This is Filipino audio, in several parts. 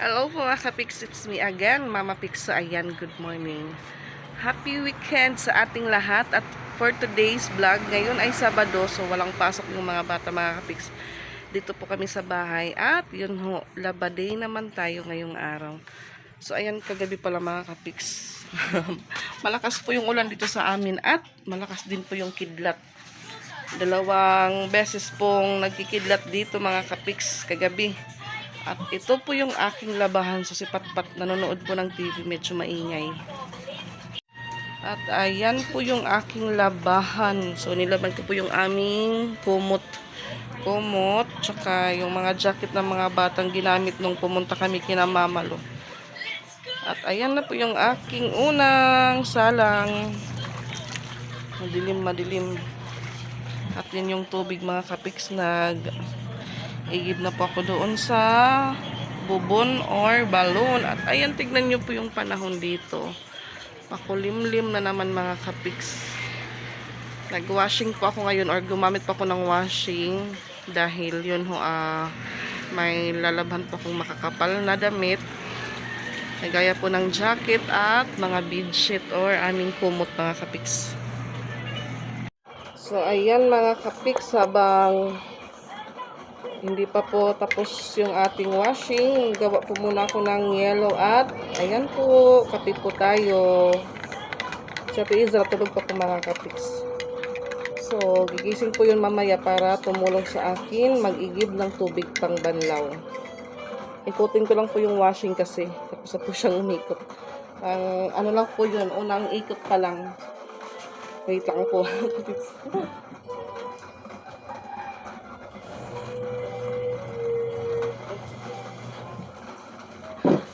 Hello po mga kapix, it's me again, Mama Pixo. Ayan, good morning. Happy weekend sa ating lahat at for today's vlog, ngayon ay Sabado, so walang pasok yung mga bata mga kapix. Dito po kami sa bahay at yun ho, labaday naman tayo ngayong araw. So ayan, kagabi pala mga kapix. malakas po yung ulan dito sa amin at malakas din po yung kidlat. Dalawang beses pong nagkikidlat dito mga kapix kagabi. At ito po yung aking labahan sa sipatpat nanonood po ng TV, medyo maingay. At ayan po yung aking labahan. So nilaban ko po yung aming kumot. Kumot, tsaka yung mga jacket ng mga batang ginamit nung pumunta kami kina Mamalo. At ayan na po yung aking unang salang. Madilim, madilim. At yun yung tubig mga kapiks nag igib na po ako doon sa bubon or balloon. At ayan, tignan nyo po yung panahon dito. Pakulimlim na naman mga kapiks. Nag-washing po ako ngayon or gumamit pa ako ng washing dahil yun ho, ah, may lalabhan po akong makakapal na damit. Nagaya po ng jacket at mga bedsheet or aming kumot mga kapiks. So, ayan mga kapiks, habang hindi pa po tapos yung ating washing. Gawa po muna ako ng yellow at ayan po, kape po tayo. Sa Izra, tulog pa po mga kapiks. So, gigising po yun mamaya para tumulong sa akin mag-igib ng tubig pang banlaw. Ikutin ko lang po yung washing kasi. Tapos na po siyang umikot. Ang ano lang po yun, unang ikot pa lang. Wait lang po.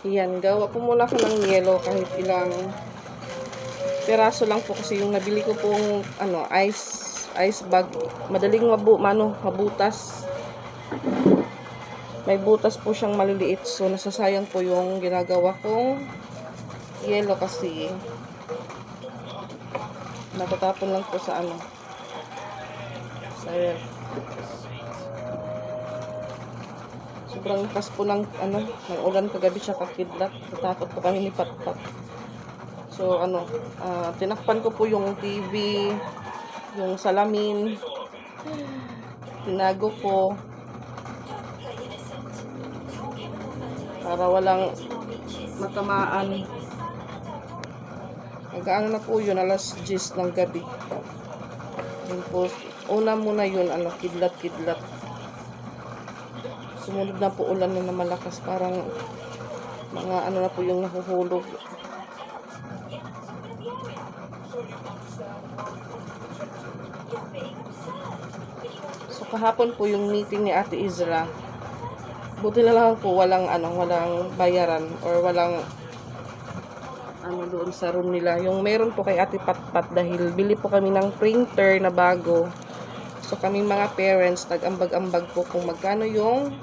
Yan, gawa po muna ako ng yellow kahit ilang peraso lang po kasi yung nabili ko pong ano, ice ice bag. Madaling mabu, mano, mabutas. May butas po siyang maliliit so nasasayang po yung ginagawa kong yellow kasi natatapon lang po sa ano sa ref. Sobrang lakas po ng ano, ng ulan kagabi siya kakidlat. Natakot po kami ni Patpat. So ano, ah, tinakpan ko po yung TV, yung salamin. Tinago ko. Para walang matamaan. Hanggang na po yun, alas 10 ng gabi. Yun po, una muna yun, ano, kidlat-kidlat sumunod na po ulan na, na malakas parang mga ano na po yung nahuhulog. So kahapon po yung meeting ni Ate Izra buti na lang po walang ano walang bayaran or walang ano doon sa room nila. Yung meron po kay Ate Patpat dahil bili po kami ng printer na bago. So kami mga parents, nag-ambag-ambag po kung magkano yung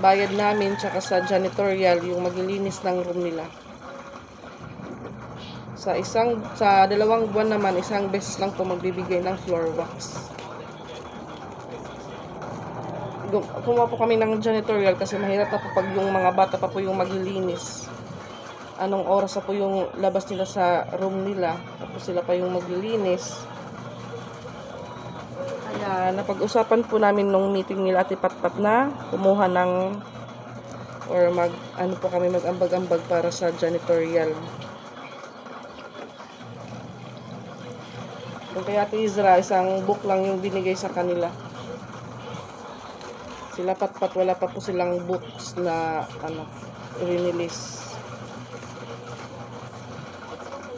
bayad namin tsaka sa janitorial yung maglilinis ng room nila. Sa isang sa dalawang buwan naman isang beses lang po magbibigay ng floor wax. Kumuha po kami ng janitorial kasi mahirap na po pag yung mga bata pa po yung maglilinis. Anong oras na po yung labas nila sa room nila. Tapos sila pa yung maglilinis. Kaya napag-usapan po namin nung meeting nila Ate Patpat na kumuha ng or mag ano po kami mag-ambag-ambag para sa janitorial. Kung kaya Ate Izra, isang book lang yung binigay sa kanila. Sila Patpat, wala pa po silang books na ano, rinilis.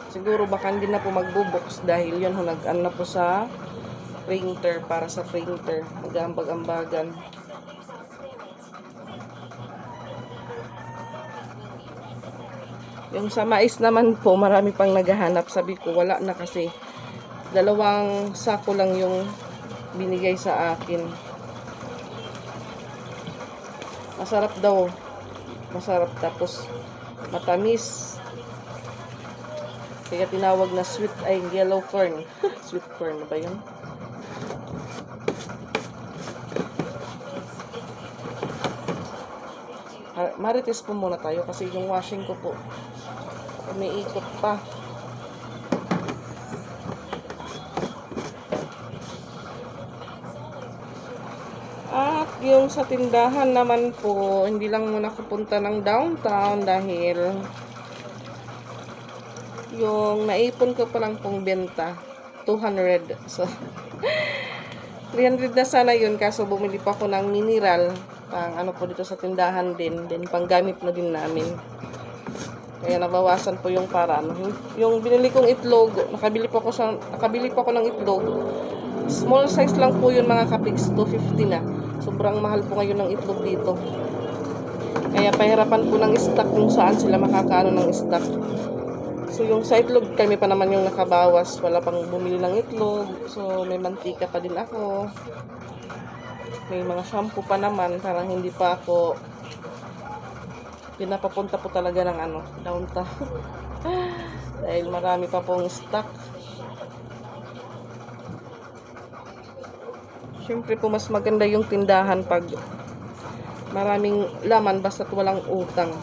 Siguro baka hindi na po magbo-books dahil yun nag-ano na po sa printer para sa printer. Mag-ambag-ambagan. Yung sa mais naman po, marami pang naghahanap. Sabi ko, wala na kasi. Dalawang sako lang yung binigay sa akin. Masarap daw. Masarap tapos matamis. Kaya tinawag na sweet ay yellow corn. sweet corn ba yun? Marites po muna tayo kasi yung washing ko po umiikot pa. At yung sa tindahan naman po, hindi lang muna kapunta ng downtown dahil yung naipon ko pa lang pong benta, 200. So, 300 na sana yun kaso bumili pa ako ng mineral pang ano po dito sa tindahan din then panggamit na din namin kaya nabawasan po yung para ano yung, yung binili kong itlog nakabili po ako sa nakabili po ako ng itlog small size lang po yun mga kapiks 250 na sobrang mahal po ngayon ng itlog dito kaya pahirapan po ng stock kung saan sila makakaano ng stock So, yung sa itlog, kami pa naman yung nakabawas. Wala pang bumili ng itlog. So, may mantika pa din ako. May mga shampoo pa naman. Parang hindi pa ako pinapapunta po talaga ng ano, downtown. Dahil marami pa pong stock. Siyempre po, mas maganda yung tindahan pag maraming laman basta't walang utang.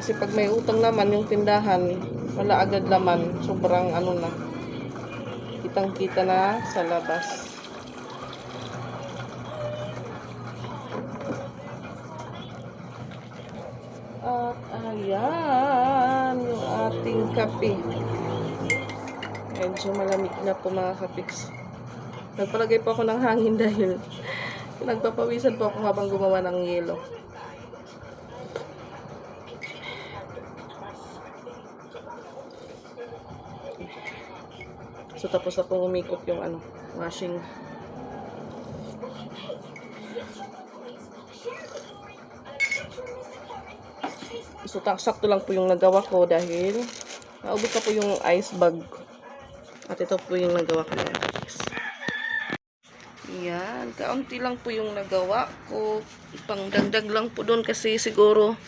Kasi pag may utang naman, yung tindahan, wala agad laman. Sobrang ano na. Kitang-kita na sa labas. Kape. Medyo malamig na po mga kapiks. Nagpalagay po ako ng hangin dahil nagpapawisan po ako habang gumawa ng yelo. So, tapos na pong umikot yung ano, washing. So, sakto lang po yung nagawa ko dahil naubos na po yung ice bag. At ito po yung nagawa ko. Yan, kaunti lang po yung nagawa ko. Pangdagdag lang po doon kasi siguro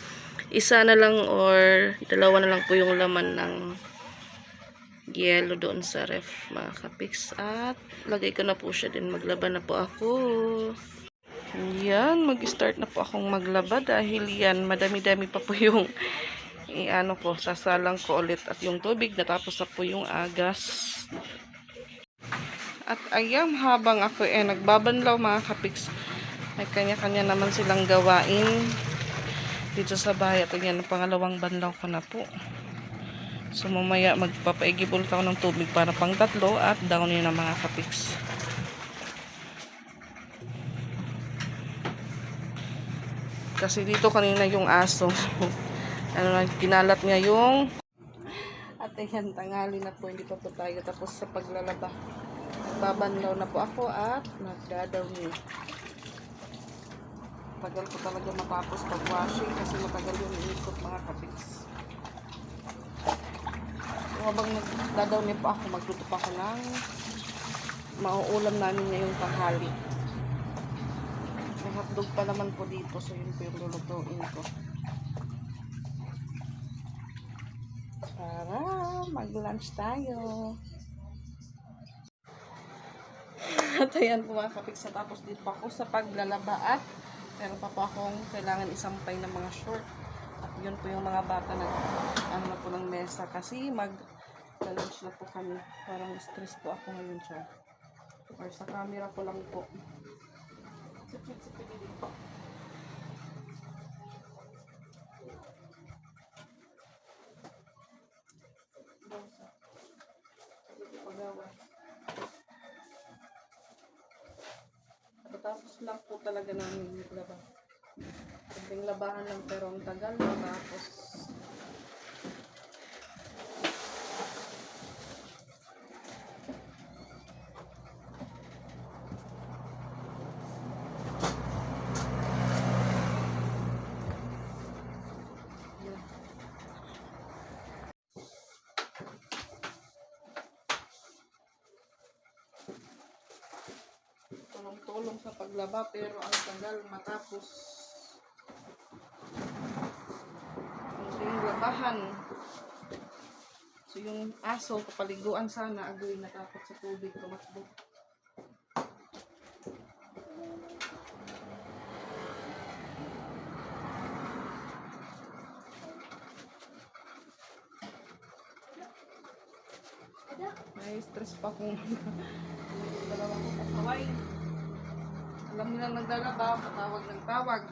isa na lang or dalawa na lang po yung laman ng yellow doon sa ref mga kapiks at lagay ko na po siya din maglaba na po ako yan mag-start na po akong maglaba dahil yan madami-dami pa po yung i-ano ko sasalang ko ulit at yung tubig natapos na po yung agas at ayam habang ako eh nagbabanlaw mga kapiks may kanya-kanya naman silang gawain dito sa bahay at yan ang pangalawang banlaw ko na po So mamaya magpapaigibol ako ng tubig para pang tatlo at down yun ang mga kapiks. Kasi dito kanina yung aso. ano na, kinalat niya yung at ayan, tangali na po, hindi pa po tayo tapos sa paglalaba. Babanlaw na po ako at nagdadawi. Tagal ko talaga matapos pag-washing kasi matagal yung iikot mga kapiks habang nagdadaw niya po ako, magluto pa ako ng mauulam namin ngayong tanghali. May hotdog pa naman po dito, so yun po yung lulutuin ko. Para mag-lunch tayo. At ayan po mga kapik sa tapos dito ako sa paglalaba at meron pa po akong kailangan isampay ng mga short. At yun po yung mga bata na ano na po ng mesa kasi mag lunch na po kami. Parang stress po ako ngayon siya. Or sa camera ko lang po. Sipit-sipit din po. Tapos lang po talaga namin maglaba. Sabihin labahan lang pero ang tagal tapos paglaba pero ang tagal matapos. Ito yung labahan. So yung aso kapaliguan sana. Agoy natakot sa tubig tumakbo. May stress pa akong naglalaba, patawag ng tawag.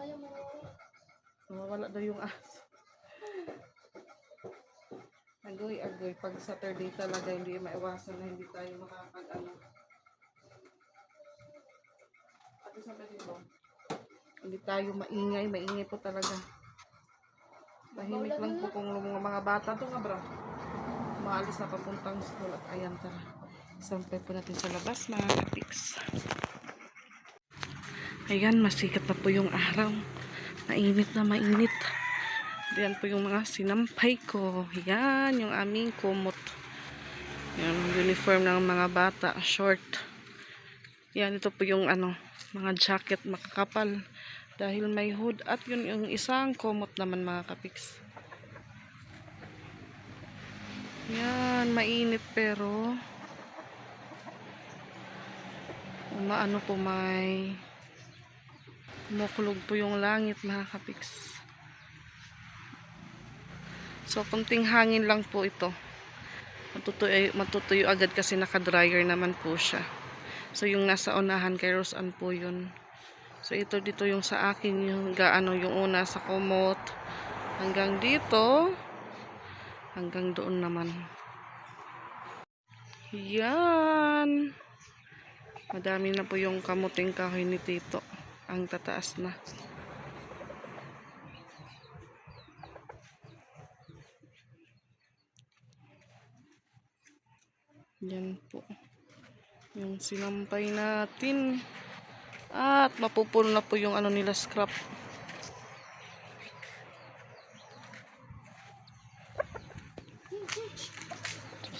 Ayaw mo. Nawawala daw yung aso. Agoy, agoy. Pag Saturday talaga, hindi maiwasan na hindi tayo makakag ano. Ate sabi dito, hindi tayo maingay. Maingay po talaga. Tahimik lang po kung mga bata to nga bro. Maalis na papuntang school at ayan tara. Sampay po natin sa labas mga kapiks. Ayan, masikat na po yung araw. Mainit na mainit. Yan po yung mga sinampay ko. Yan, yung aming kumot. Yan, uniform ng mga bata, short. Yan, ito po yung ano, mga jacket makakapal. Dahil may hood. At yun yung isang kumot naman mga kapiks. Yan, mainit pero maano po may kumukulog po yung langit mga kapiks. So, kunting hangin lang po ito. Matutuyo, matutuyo agad kasi naka-dryer naman po siya. So, yung nasa unahan kay Roseanne po yun. So, ito dito yung sa akin, yung gaano yung una sa kumot. Hanggang dito. Hanggang doon naman. Yan. Madami na po yung kamuting kahoy ni Tito. Ang tataas na. Yan po. Yung sinampay natin. At mapupuno na po yung ano nila scrap.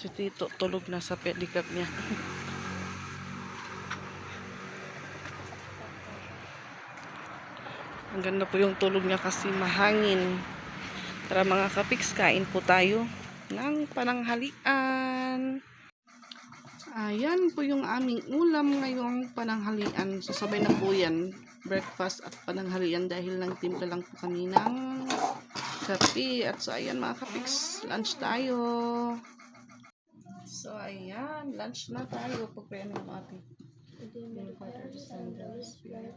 Si Tito tulog na sa pedicab niya. Ang ganda po yung tulog niya kasi mahangin. Tara mga kapiks, kain po tayo ng pananghalian. Ayan po yung aming ulam ngayong pananghalian. Sasabay na po yan. Breakfast at pananghalian dahil lang timpla lang po kami ng kape. At so ayan mga kapiks, lunch tayo. So ayan, lunch na tayo. Pagpayan ng ating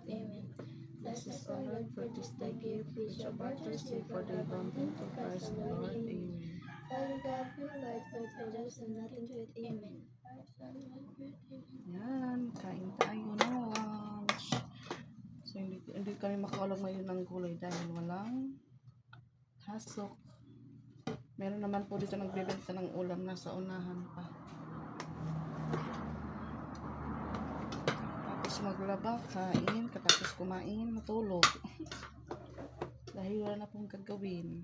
Amen. The the. Bless O Lord, for this thy gift, which our brothers do for thy bounty to Christ the Lord. Amen. Father God, pure light, with us and nothing to it. Amen. Yan, kain tayo ng lunch. So, hindi, hindi kami makaulam ngayon ng gulay dahil walang hasok. Meron naman po dito nagbebenta ng ulam nasa unahan pa. Tapos maglaba, kain, katapos kumain, matulog. dahil wala na pong gagawin.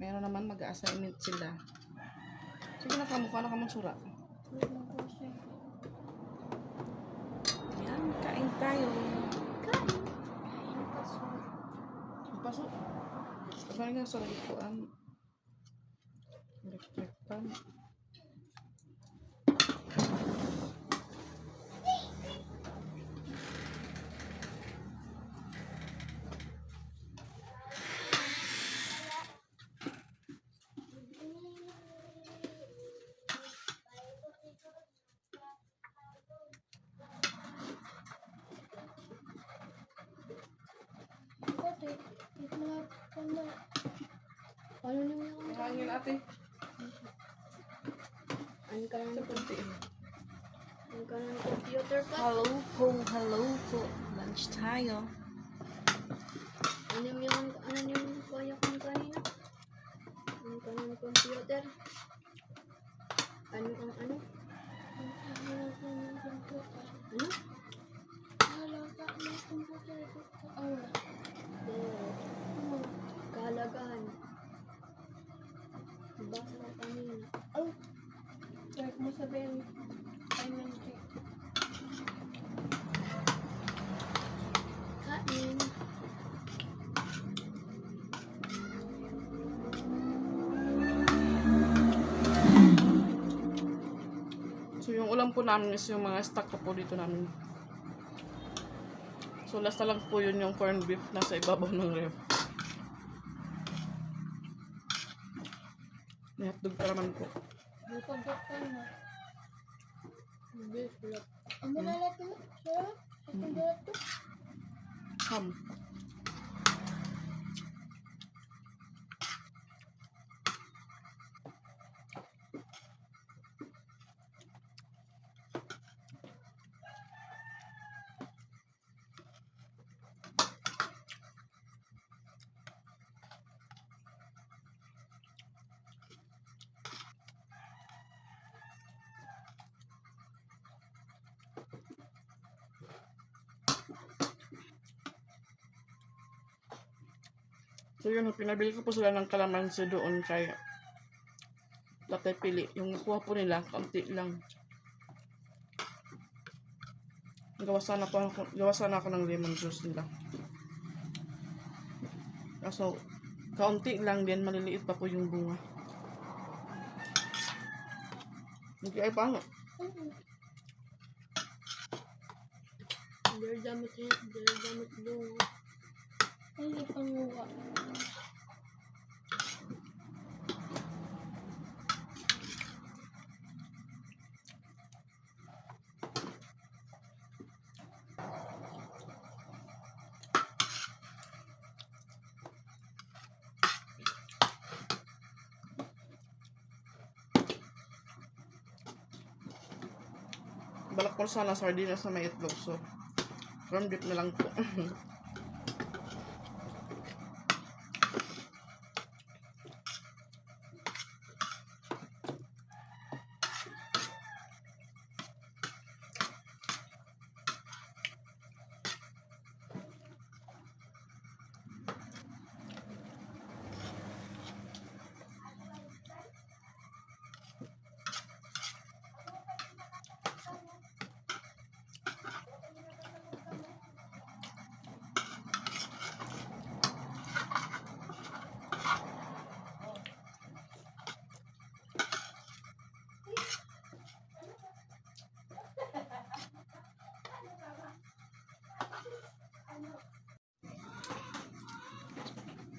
Meron naman mag-assignment sila. Sige na kamukha na kamansura. Yan, kain tayo. Kain. Kain pa siya. Pasok. Parang nga sa likuan. Electric pan. Ate, ito na po na. Ano naman yung Hangin ate. Ano ka ng, ano ka ng computer pa? Hello po, hello po. Lunch tayo. Ano yung, ano yung kaya kong kanina? Ano ka ng computer? Ano ang ano? Ano? Halaga ng computer. Oo. Kahalagahan. Basa kanina. Oh! Mo sabihin. Check. Kain. So yung ulam po namin is yung mga stock po dito namin. So last na lang po yun yung corned beef nasa ibabaw ng ref. May hotdog pa naman po. May pagkakan na. Hindi, sarap. Ang malalat mo? Sarap? Ang malalat to? Ham. So yun, pinabili ko po sila ng kalamansi doon kay Tatay Pili. Yung nakuha po nila, kaunti lang. Gawa sana, po ako, gawa sana ako ng lemon juice nila. Kaso, kaunti lang din, maliliit pa po yung bunga. Hindi ay paano. Damit niya. Hindi damit doon. Ay, panguha. Balak ko sana sardinas na may itlog. So, corn beef na lang po.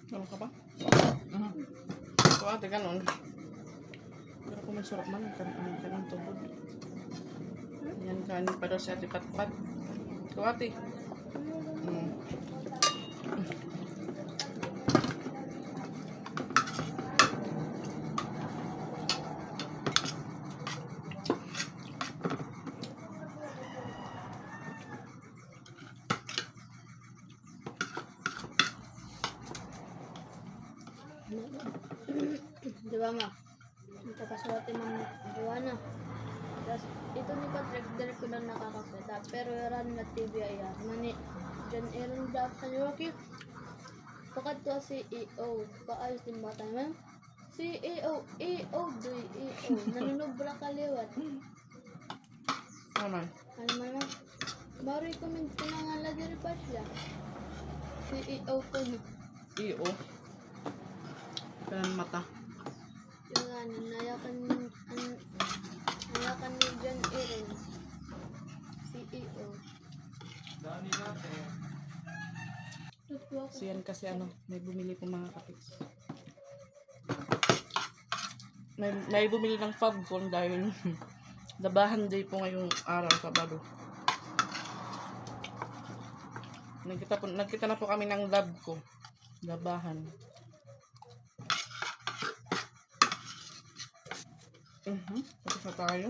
Ano ka ba? Mhm. So, ate, ganun. Pero kung masarap man, kan ang kanang tubod. Yan, kanin pa daw si ate Patpat. So, ate. Mm. Di ba ma? Ito kasuwate mang Joanna. Tapos ito ni Patrick, dali ko lang nakakakita. Pero yaran na TV ayan. Mani, dyan eron dapat sa Yorkie. Pakat to si EO. Paayos din bata naman. Si EO, EO, doy, EO. Nanunubra kaliwat. Ano man? Ano man mo? Bari ko min pinangalagir pa siya. Si EO ko ni. Iyo. Kanang mata. Yung nga, nayakan an, nayakan ni John Aaron. Tutwa ko. So, yan kasi ano, may bumili po mga kapiks. May, may bumili ng phone dahil dabahan day po ngayong araw, Sabado. Nagkita, po, nagkita na po kami ng lab ko. Dabahan. Mhm. Tapos na tayo.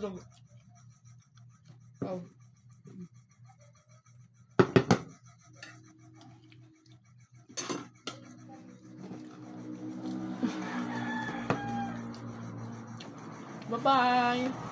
Dog. Oh. Bye-bye!